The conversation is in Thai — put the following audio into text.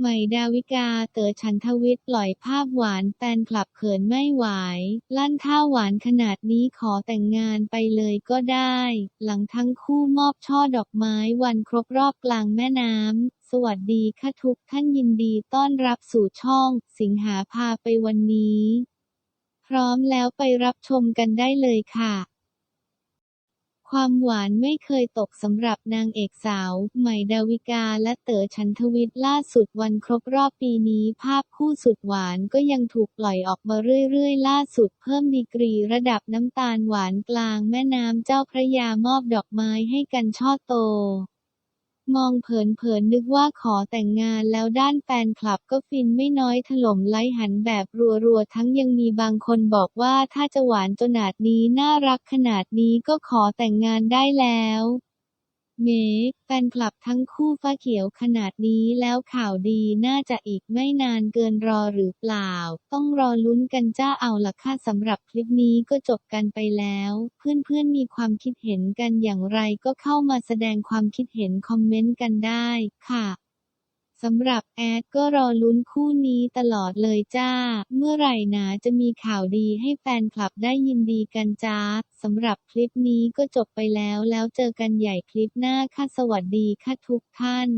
ใหม่ดาวิกาเต๋อฉันทวิทย์ปล่อยภาพหวานแฟนคลับเขินไม่ไหว ลั่นท่าหวานขนาดนี้ขอแต่งงานไปเลยก็ได้ หลังทั้งคู่มอบช่อดอกไม้วันครบรอบกลางแม่น้ำสวัสดีค่ะทุกท่านยินดีต้อนรับสู่ช่อง สิงหาพาไปวันนี้ พร้อมแล้วไปรับชมกันได้เลยค่ะ ความหวานไม่เคยตกสำหรับนางเอกสาว ใหม่ดาวิกาและเต๋อชันทวิทย์ล่าสุดวันครบรอบปีนี้ ภาพคู่สุดหวานก็ยังถูกปล่อยออกมาเรื่อยๆ ล่าสุดเพิ่มดีกรีระดับน้ำตาลหวานกลางแม่น้ำเจ้าพระยามอบดอกไม้ให้กันช่อโต มองเผินๆนึกว่าขอแต่งงานแล้วด้านแฟนคลับก็ฟินไม่น้อยถล่มไลค์หันแบบรัวๆ ทั้งยังมีบางคนบอกว่าถ้าจะหวานจนนาดนี้น่ารักขนาดนี้ก็ขอแต่งงานได้แล้ว เมแฟนคลับทั้งคู่ฟ้าเขียวขนาดนี้แล้วข่าวดีน่าจะอีกไม่นานเกินรอหรือเปล่า ต้องรอลุ้นกันจ้าเอาละค่ะสำหรับคลิปนี้ก็จบกันไปแล้ว เพื่อนๆมีความคิดเห็นกันอย่างไรก็เข้ามาแสดงความคิดเห็นคอมเมนต์กันได้ค่ะ สำหรับแอดก็รอลุ้นคู่นี้ตลอดเลยจ้า เมื่อไหร่หนาจะมีข่าวดีให้แฟนคลับได้ยินดีกันจ้า สำหรับคลิปนี้ก็จบไปแล้วแล้วเจอกันใหญ่คลิปหน้าค่ะสวัสดีค่ะทุกท่าน